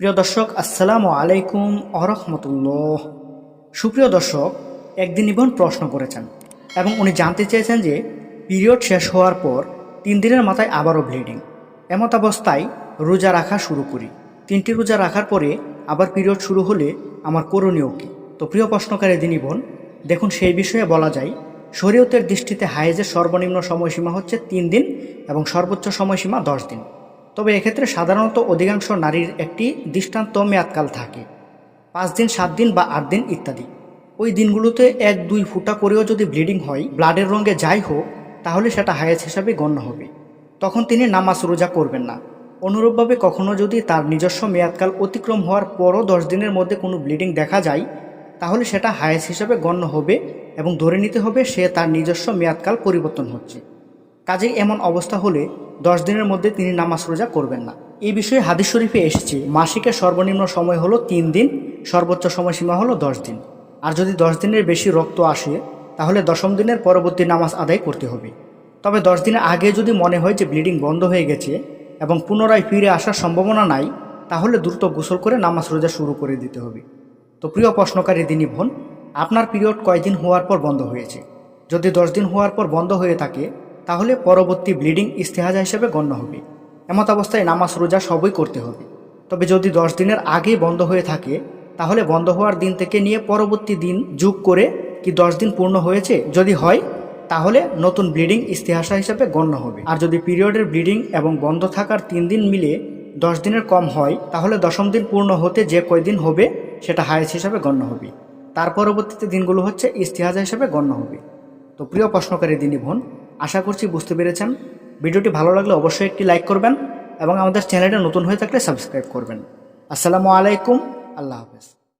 প্রিয় দর্শক, আসসালামু আলাইকুম আরহামতুল্লাহ সুপ্রিয় দর্শক, একদিন ইবন প্রশ্ন করেছেন এবং উনি জানতে চেয়েছেন যে পিরিয়ড শেষ হওয়ার পর তিন দিনের মাথায় আবারও ব্লিডিং। এমত অবস্থায় রোজা রাখা শুরু করি। তিনটি রোজা রাখার পরে আবার পিরিয়ড শুরু হলে আমার করণীয় কী? তো প্রিয় প্রশ্নকারী দিন ইবন দেখুন সেই বিষয়ে বলা যায়, শরীয়তের দৃষ্টিতে হায়েজের সর্বনিম্ন সময়সীমা হচ্ছে তিন দিন এবং সর্বোচ্চ সময়সীমা দশ দিন। তবে এক্ষেত্রে সাধারণত অধিকাংশ নারীর একটি দৃষ্টান্ত মেয়াদকাল থাকে, পাঁচ দিন, সাত দিন বা আট দিন ইত্যাদি। ওই দিনগুলোতে এক, দুই ফুটা করেও যদি ব্লিডিং হয়, ব্লাডের রঙে যাই হোক, তাহলে সেটা হায়েজ হিসাবে গণ্য হবে। তখন তিনি নামাজ রোজা করবেন না। অনুরূপভাবে কখনো যদি তার নিজস্ব মেয়াদকাল অতিক্রম হওয়ার পরও দশ দিনের মধ্যে কোনো ব্লিডিং দেখা যায়, তাহলে সেটা হায়েজ হিসাবে গণ্য হবে এবং ধরে নিতে হবে সে তার নিজস্ব মেয়াদকাল পরিবর্তন হচ্ছে। কাজেই এমন অবস্থা হলে দশ দিনের মধ্যে তিনি নামাজ রোজা করবেন না। এই বিষয়ে হাদিস শরীফে এসেছে, মাসিকের সর্বনিম্ন সময় হলো তিন দিন, সর্বোচ্চ সময়সীমা হলো দশ দিন। আর যদি দশ দিনের বেশি রক্ত আসে, তাহলে দশম দিনের পরবর্তী নামাজ আদায় করতে হবে। তবে দশ দিনের আগে যদি মনে হয় যে ব্লিডিং বন্ধ হয়ে গেছে এবং পুনরায় ফিরে আসার সম্ভাবনা নাই, তাহলে দ্রুত গোসল করে নামাজ রোজা শুরু করে দিতে হবে। তো প্রিয় প্রশ্নকারী দিনী বোন, আপনার পিরিয়ড কয়দিন হওয়ার পর বন্ধ হয়েছে? যদি দশ দিন হওয়ার পর বন্ধ হয়ে থাকে তাহলে পরবর্তী ব্লিডিং ইস্তেহাজা হিসেবে গণ্য হবে। এমত অবস্থায় নামাজ, রোজা সবই করতে হবে। তবে যদি দশ দিনের আগেই বন্ধ হয়ে থাকে, তাহলে বন্ধ হওয়ার দিন থেকে নিয়ে পরবর্তী দিন যোগ করে কি দশ দিন পূর্ণ হয়েছে? যদি হয়, তাহলে নতুন ব্লিডিং ইস্তেহাসা হিসেবে গণ্য হবে। আর যদি পিরিয়ডের ব্লিডিং এবং বন্ধ থাকার তিন দিন মিলে দশ দিনের কম হয়, তাহলে দশম দিন পূর্ণ হতে যে কয়দিন হবে, সেটা হায়েস হিসাবে গণ্য হবে। তার পরবর্তীতে দিনগুলো হচ্ছে ইস্তেহাজা হিসাবে গণ্য হবে। তো প্রিয় প্রশ্নকারী দিনী বোন আশা করছি বুঝতে পেরেছেন। ভিডিওটি ভালো লাগলে অবশ্যই একটি লাইক করবেন এবং আমাদের চ্যানেলটা নতুন হয়ে থাকলে সাবস্ক্রাইব করবেন। আসসালামু আলাইকুম। আল্লাহ হাফেজ।